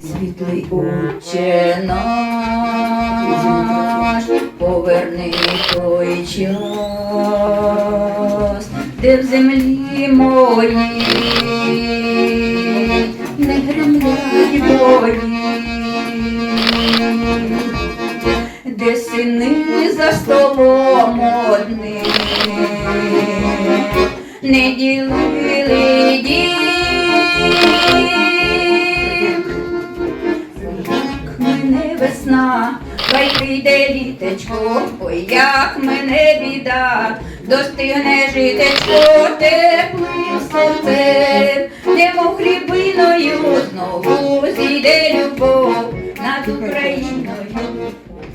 Світлий Отче наш, поверни той час, де в землі моїй прийде літечко, ой, як мене біда, достигне житечко теплим серцем, немов хлібиною знову зійде любов над Україною,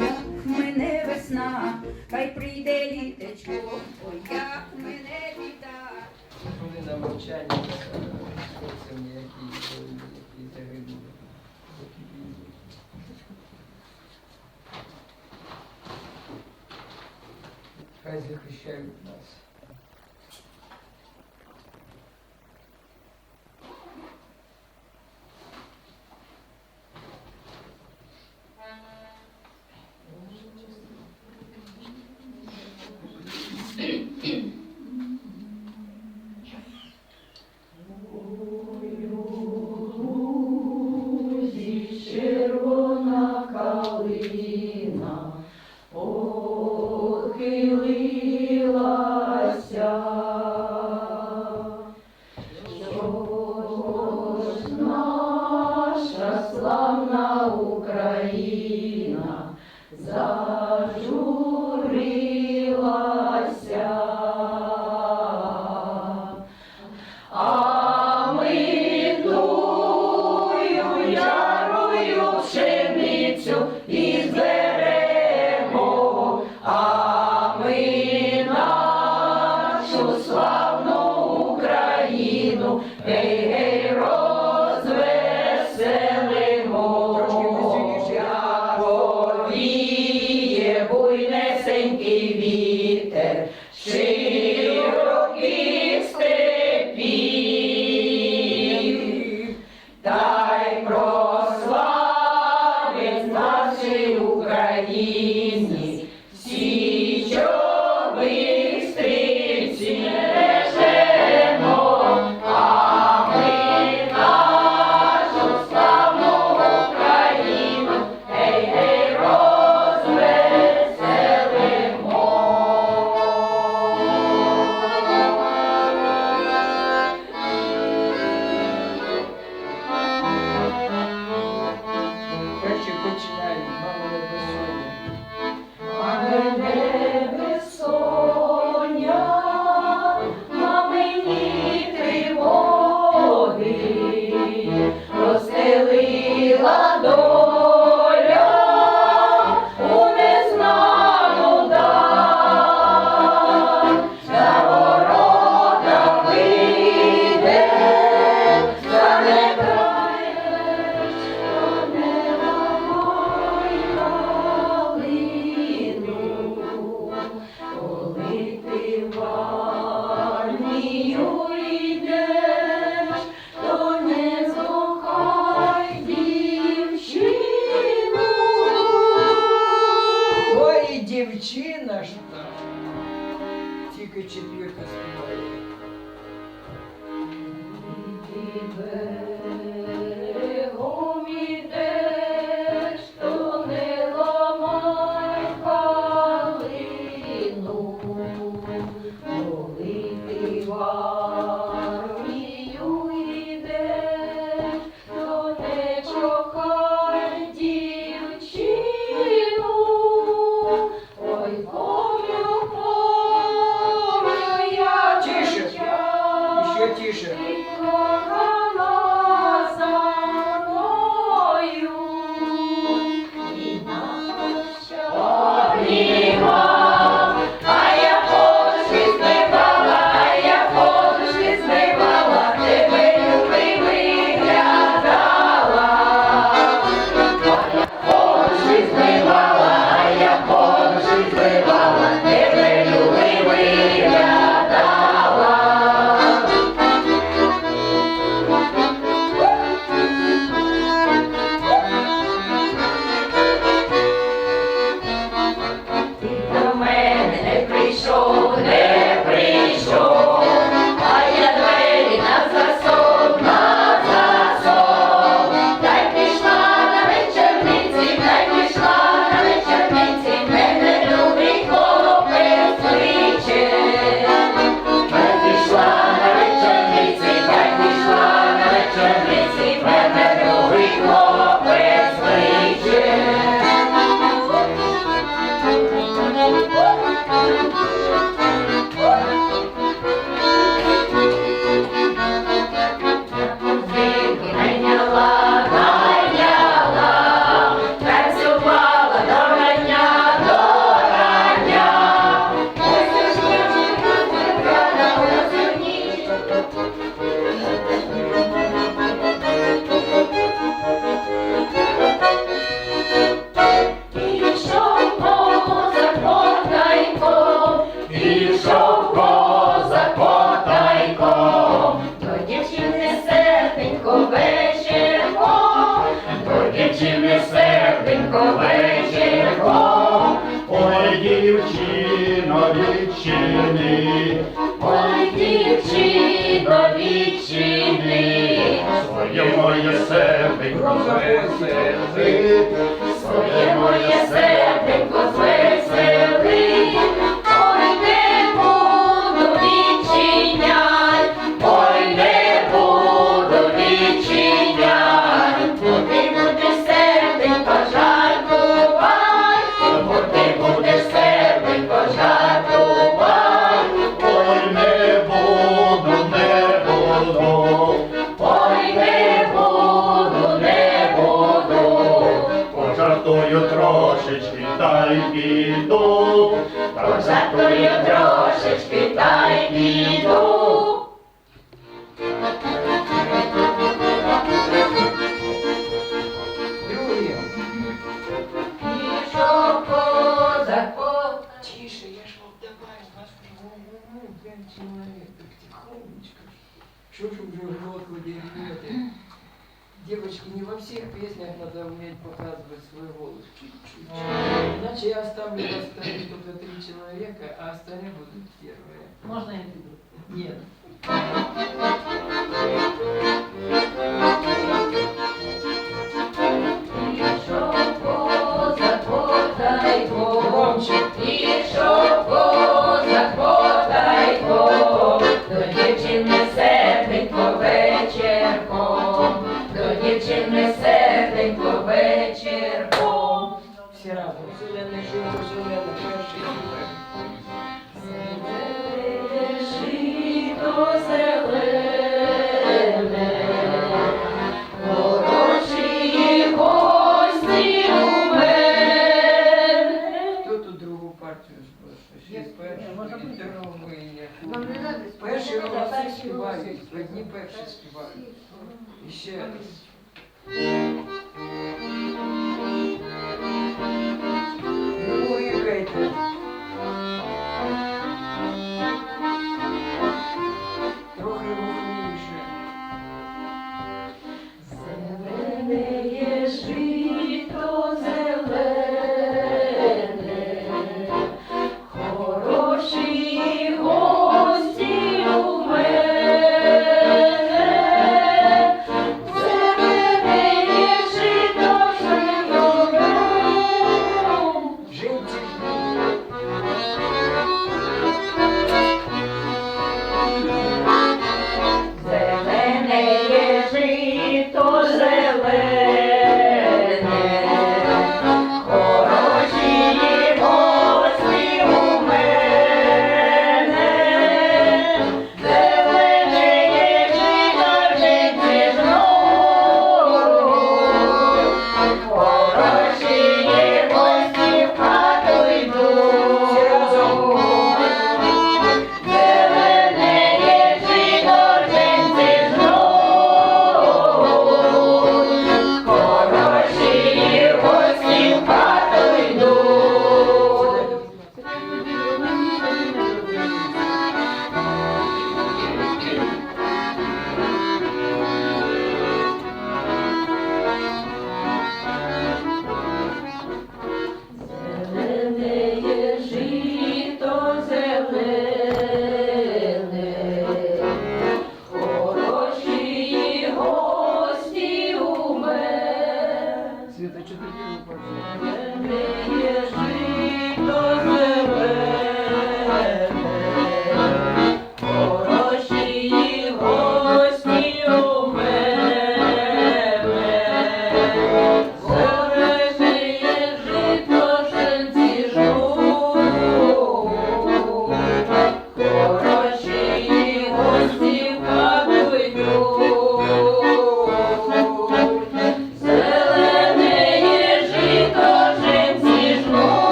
як мене весна, хай прийде літечко, ой, як мене біда. faz eu que enxergo nós. so show, né? день человек, так тихонечко. Что же уже глотку дерьмете? Девочки, не во всех песнях надо уметь показывать свой голос чуть-чуть. Иначе я оставлю вас стоит только три человека, а остальные будут первые. Можно я приду? Нет. Перші голоси співають, одні перші співають. І ще. Раз.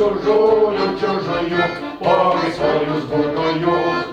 чужую, чужую, помить свою збудую.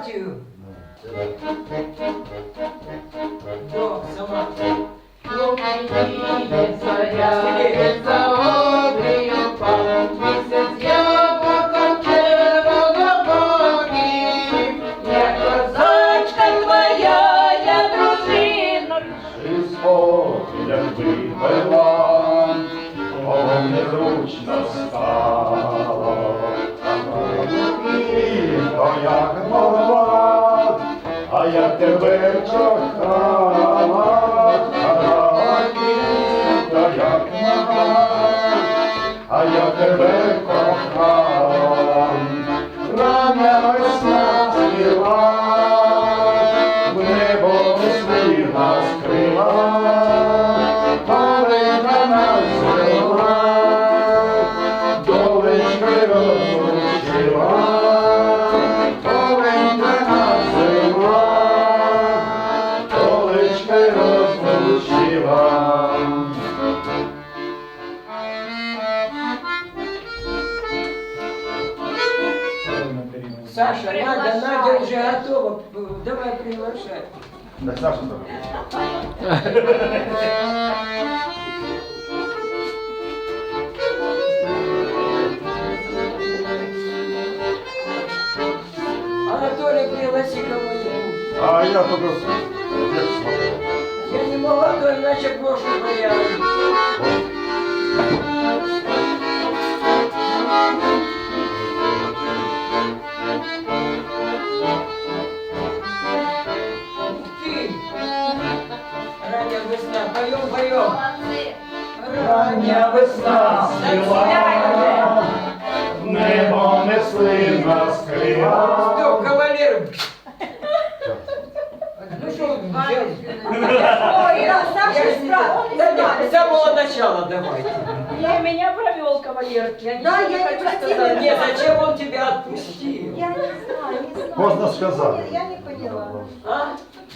about you? Go, someone. Yes, I am. Yes, I am. тебе кохала, а я тебе. Так, давай. Пригласи кого-нибудь. А я только я не могла, то иначе брошку боялась. Весна, поем, поем. Рання весна спіла, в небо несли нас крила. Стоп, кавалер. Ну что? Ой, да, Саша справа, он не Да, знает. С самого начала давайте. Я меня провел кавалер. Да, я не просила. Нет, зачем он тебя отпустил? Я не знаю, не знаю. Можно сказать. Я не поняла. А?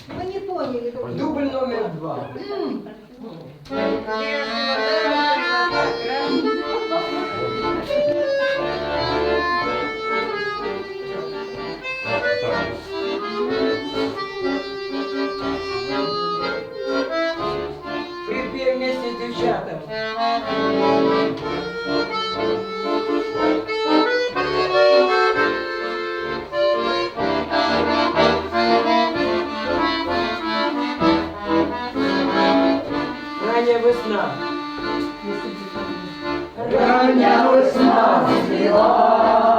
Вы не поняли. Дубль номер два. Припей вместе с девчатами. Весна. Рання весна спіла,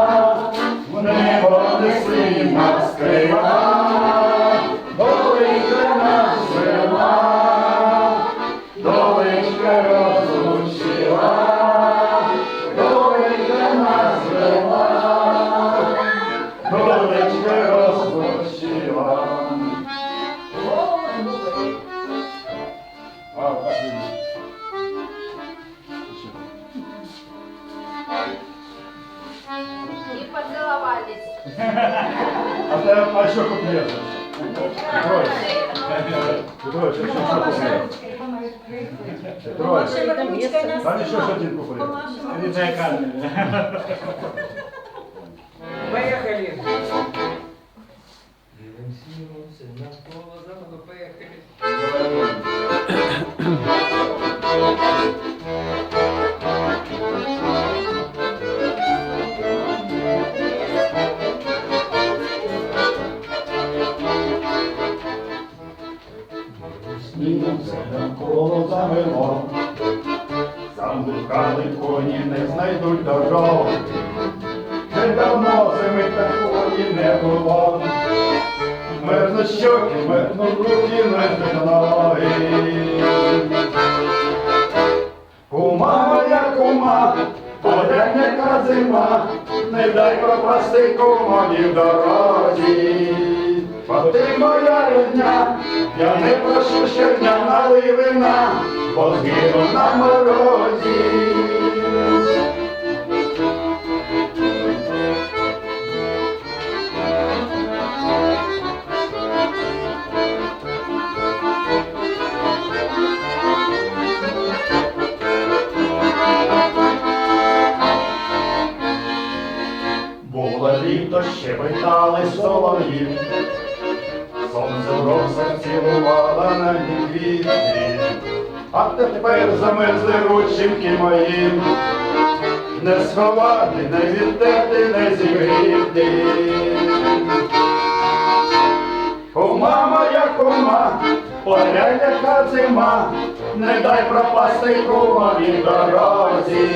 ручкой на там еще один куплет. Помашем. Знайдуть дорог. Вже давно зими такої не було. Мерзнуть щоки, мерзнуть руки, мерзнуть ноги. Кума моя кума, яка зима, не дай пропасти кумові в дорозі. Бо ти моя рідня, я не вина, на морозі. Було літо, щебетали солов'ї, сонце в росах цілувала на квіти, а тепер замерзли рученьки мої, не сховати, не відтерти, не зігріти. Кума моя кума, поглянь, яка зима, не дай пропасти кумові дорозі.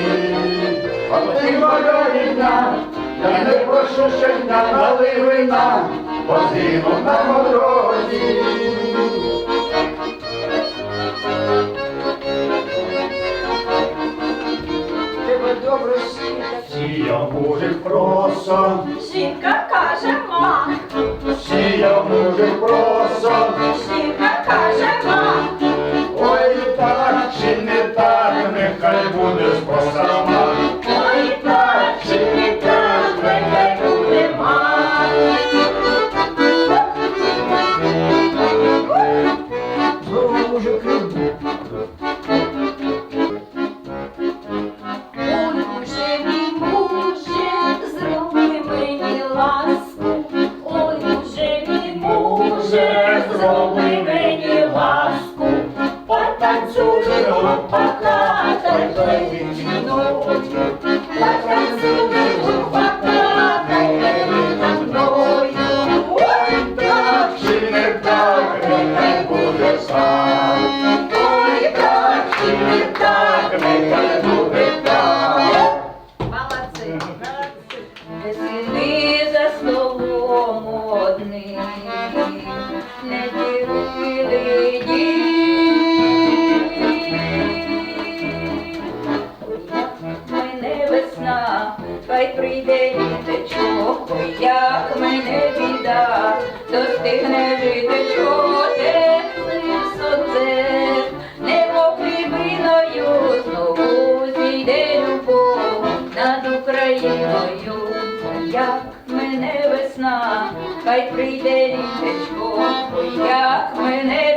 А ти моя рідня, я не прошу щодня налий вина, бо згину на морозі. Сіяв мужик проса, Жінка каже, ма, сіяв мужик проса, жінка каже, ма. ой так чи не так, нехай буде спросама. Прийде літечко, ой, як мене біда, достигне житечко, теплих сонцем, небо хлібиною, знову зійде любов над Україною, як мене весна, хай прийде літечко, ой, як мене